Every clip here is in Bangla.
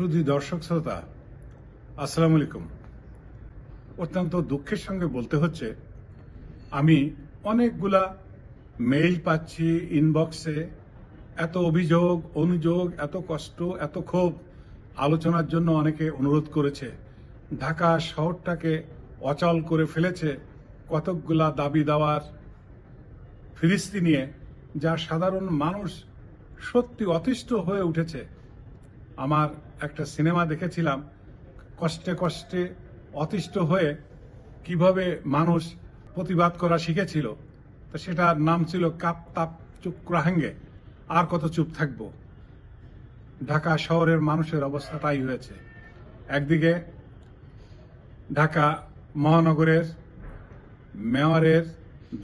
সুধী দর্শক শ্রোতা, আসসালামু আলাইকুম। অত্যন্ত দুঃখের সঙ্গে বলতে হচ্ছে, আমি অনেকগুলা মেইল পাচ্ছি ইনবক্সে, এত অভিযোগ, অনুযোগ, এত কষ্ট, এত ক্ষোভ আলোচনার জন্য অনেকে অনুরোধ করেছে। ঢাকা শহরটাকে অচল করে ফেলেছে কতকগুলা দাবি দাওয়ার ফিরিস্তি নিয়ে, যা সাধারণ মানুষ সত্যি অতিষ্ঠ হয়ে উঠেছে। আমার একটা সিনেমা দেখেছিলাম, কষ্টে কষ্টে অতিষ্ঠ হয়ে কীভাবে মানুষ প্রতিবাদ করা শিখেছিল, তো সেটার নাম ছিল কাপ তাপ চুক্রাহাঙ্গে আর কত চুপ থাকব। ঢাকা শহরের মানুষের অবস্থা তাই হয়েছে। একদিকে ঢাকা মহানগরের মেয়রের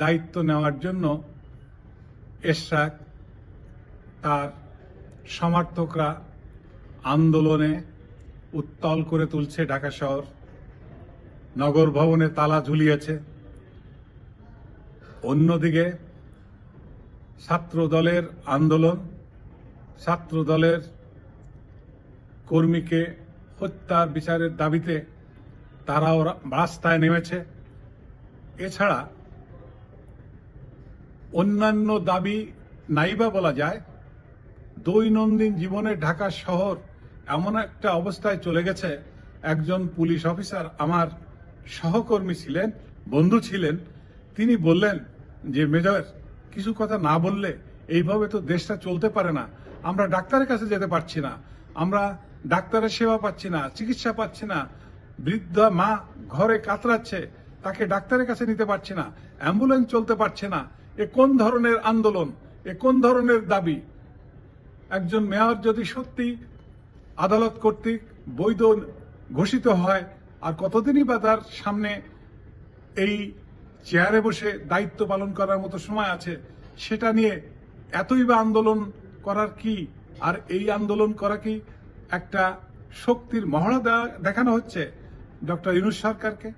দায়িত্ব নেওয়ার জন্য এশরাক তার সমর্থকরা আন্দোলনে উত্তল করে তুলছে ঢাকা শহর। নগর ভবনে তালা ঝুলিয়েছে। অন্যদিকে ছাত্র দলের আন্দোলন ছাত্র দলের কর্মীকে হত্যার বিচারের দাবিতে তারাও রাস্তায় নেমেছে। এছাড়া অন্যান্য দাবি নাইবা বলা যায়, দৈনন্দিন জীবনে ঢাকা শহর এমন একটা অবস্থায় চলে গেছে, একজন পুলিশ অফিসার আমার সহকর্মী ছিলেন, বন্ধু ছিলেন, তিনি বললেন যে, মেজর, কিছু কথা না বললে এইভাবে তো দেশটা চলতে পারে না। আমরা ডাক্তারের কাছে যেতে পারছি না। আমরা ডাক্তারের সেবা পাচ্ছি না, চিকিৎসা পাচ্ছি না। বৃদ্ধা মা ঘরে কাতরাচ্ছে, তাকে ডাক্তারের কাছে নিতে পারছি না। অ্যাম্বুলেন্স চলতে পারছে না। এ কোন ধরনের আন্দোলন? এ কোন ধরনের দাবি? একজন মেয়র যদি সত্যি আদালত কর্তৃক বৈধ ঘোষিত হয় আর কতদিনই বা তার সামনে এই চেয়ারে বসে দায়িত্ব পালন করার মতো সময় আছে, সেটা নিয়ে এতই বা আন্দোলন করার কি আর এই আন্দোলন করা কি একটা শক্তির মহড়া দেখানো হচ্ছে ডক্টর ইনুস সরকারকে।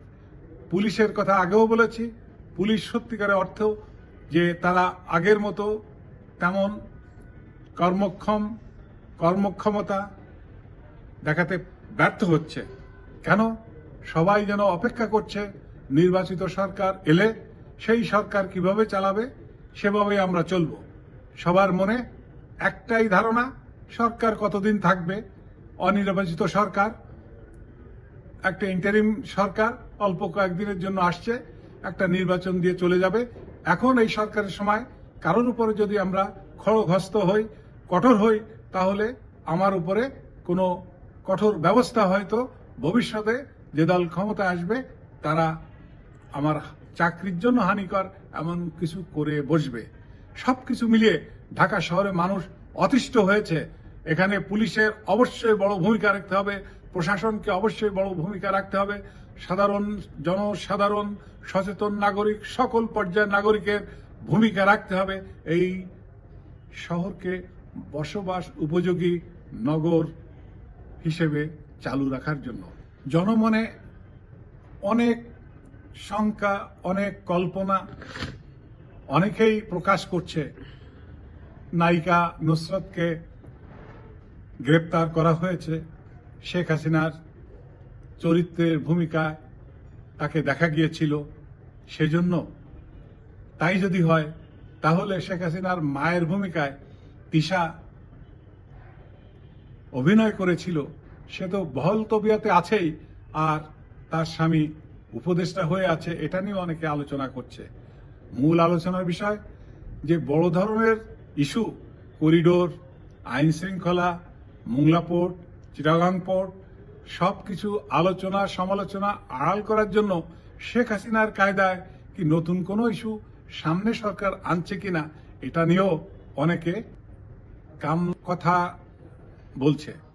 পুলিশের কথা আগেও বলেছি, পুলিশ সত্যিকারের অর্থ যে তারা আগের মতো তেমন কর্মক্ষম, কর্মক্ষমতা দেখাতে ব্যর্থ হচ্ছে। কেন? সবাই যেন অপেক্ষা করছে, নির্বাচিত সরকার এলে সেই সরকার কীভাবে চালাবে, সেভাবে আমরা চলব। সবার মনে একটাই ধারণা, সরকার কতদিন থাকবে? অনির্বাচিত সরকার, একটা ইন্টারিম সরকার অল্প কয়েকদিনের জন্য আসছে, একটা নির্বাচন দিয়ে চলে যাবে। এখন এই সরকারের সময় কারোর উপরে যদি আমরা খড়গহস্ত হই, কঠোর হই, তাহলে আমার উপরে কোনো কঠোর ব্যবস্থা হয়তো ভবিষ্যতে যে দল ক্ষমতায় আসবে, তারা আমার চাকরির জন্য হানিকর এমন কিছু করে বসবে। সব কিছু মিলিয়ে ঢাকা শহরে মানুষ অতিষ্ঠ হয়েছে। এখানে পুলিশের অবশ্যই বড় ভূমিকা রাখতে হবে, প্রশাসনকে অবশ্যই বড় ভূমিকা রাখতে হবে। সাধারণ জনসাধারণ, সচেতন নাগরিক, সকল পর্যায়ের নাগরিকের ভূমিকা রাখতে হবে। এই শহরকে বসবাস উপযোগী নগর হিসেবে চালু রাখার জন্য। জনমনে অনেক শঙ্কা, অনেক কল্পনা অনেকেই প্রকাশ করছে। নায়িকা নুসরতকে গ্রেপ্তার করা হয়েছে। শেখ হাসিনার চরিত্রের ভূমিকায় তাকে দেখা গিয়েছিল সেজন্য। তাই যদি হয়, তাহলে শেখ হাসিনার মায়ের ভূমিকায় তিশা অভিনয় করেছিল, সে তো বহল তবিয়াতে আছেই, আর তার স্বামী উপদেষ্টা হয়ে আছে, এটা নিয়ে অনেকে আলোচনা করছে। মূল আলোচনার বিষয়, যে বড় ধরনের ইস্যু, করিডোর, আইন শৃঙ্খলা মোংলা পোর্ট চিটাগাং পোর্ট সব কিছু আলোচনা, সমালোচনা, আড়াল করার জন্য শেখ হাসিনার কায়দায় কি নতুন কোনো ইস্যু সামনে সরকার আনছে কিনা, এটা নিয়েও অনেকে কাম কথা বলছে।